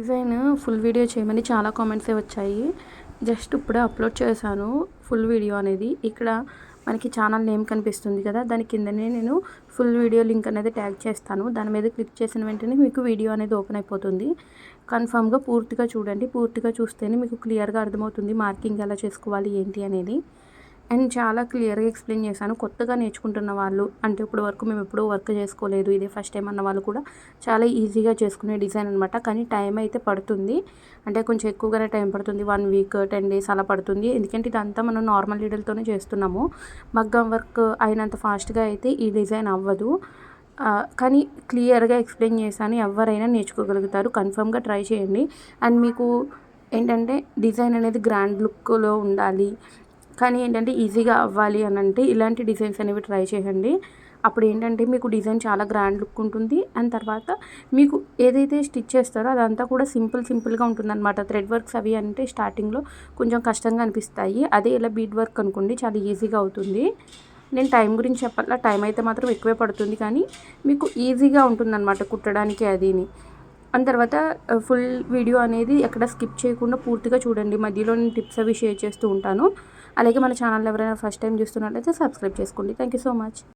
Design full video చేయమని చాలా కామెంట్సే వచ్చాయి. జస్ట్ ఇప్పుడే అప్లోడ్ చేశాను ఫుల్ వీడియో అనేది. ఇక్కడ మనకి ఛానల్ నేమ్ కనిపిస్తుంది కదా దాని కిందనే నేను ఫుల్ వీడియో లింక్ అనేది ట్యాగ్ చేస్తాను. దాని మీద క్లిక్ చేసిన వెంటనే మీకు వీడియో అనేది ఓపెన్ అయిపోతుంది. కన్ఫామ్గా పూర్తిగా చూడండి. పూర్తిగా చూస్తేనే మీకు క్లియర్గా అర్థమవుతుంది మార్కింగ్ ఎలా చేసుకోవాలి ఏంటి అనేది. అండ్ చాలా క్లియర్గా ఎక్స్ప్లెయిన్ చేశాను. కొత్తగా నేర్చుకుంటున్న వాళ్ళు అంటే ఇప్పుడు వరకు మేము ఎప్పుడూ వర్క్ చేసుకోలేదు. ఇదే ఫస్ట్ టైం అన్న వాళ్ళు కూడా చాలా ఈజీగా చేసుకునే డిజైన్ అనమాట కానీ టైం అయితే పడుతుంది. అంటే కొంచెం ఎక్కువగానే టైం పడుతుంది. వన్ వీక్ టెన్ డేస్ అలా పడుతుంది. ఎందుకంటే ఇదంతా మనం నార్మల్ నీడలతోనే చేస్తున్నాము. మగ్గం వర్క్ అయినంత ఫాస్ట్గా అయితే ఈ డిజైన్ అవ్వదు. కానీ క్లియర్గా ఎక్స్ప్లెయిన్ చేశాను. ఎవరైనా నేర్చుకోగలుగుతారు. కన్ఫర్మ్గా ట్రై చేయండి. అండ్ మీకు ఏంటంటే డిజైన్ అనేది గ్రాండ్ లుక్లో ఉండాలి. కానీ ఏంటంటే ఈజీగా అవ్వాలి అని అంటే ఇలాంటి డిజైన్స్ అనేవి ట్రై చేయండి. అప్పుడు ఏంటంటే మీకు డిజైన్ చాలా గ్రాండ్ లుక్ ఉంటుంది. అండ్ తర్వాత మీకు ఏదైతే స్టిచ్ చేస్తారో అదంతా కూడా సింపుల్ సింపుల్గా ఉంటుంది అనమాట థ్రెడ్ వర్క్స్ అవి అంటే స్టార్టింగ్లో కొంచెం కష్టంగా అనిపిస్తాయి. అదే ఇలా బీడ్ వర్క్ అనుకోండి చాలా ఈజీగా అవుతుంది. నేను టైం గురించి చెప్పాలా? టైం అయితే మాత్రం ఎక్కువే పడుతుంది కానీ మీకు ఈజీగా ఉంటుందన్నమాట కుట్టడానికి అదిని. అండ్ తర్వాత ఫుల్ వీడియో అనేది ఎక్కడ స్కిప్ చేయకుండా పూర్తిగా చూడండి. మధ్యలో నేను టిప్స్ అవి షేర్ చేస్తూ ఉంటాను. అలాగే మన ఛానల్ ఎవరైనా ఫస్ట్ టైం చూస్తున్నట్లయితే సబ్స్క్రైబ్ చేసుకోండి. Thank you so much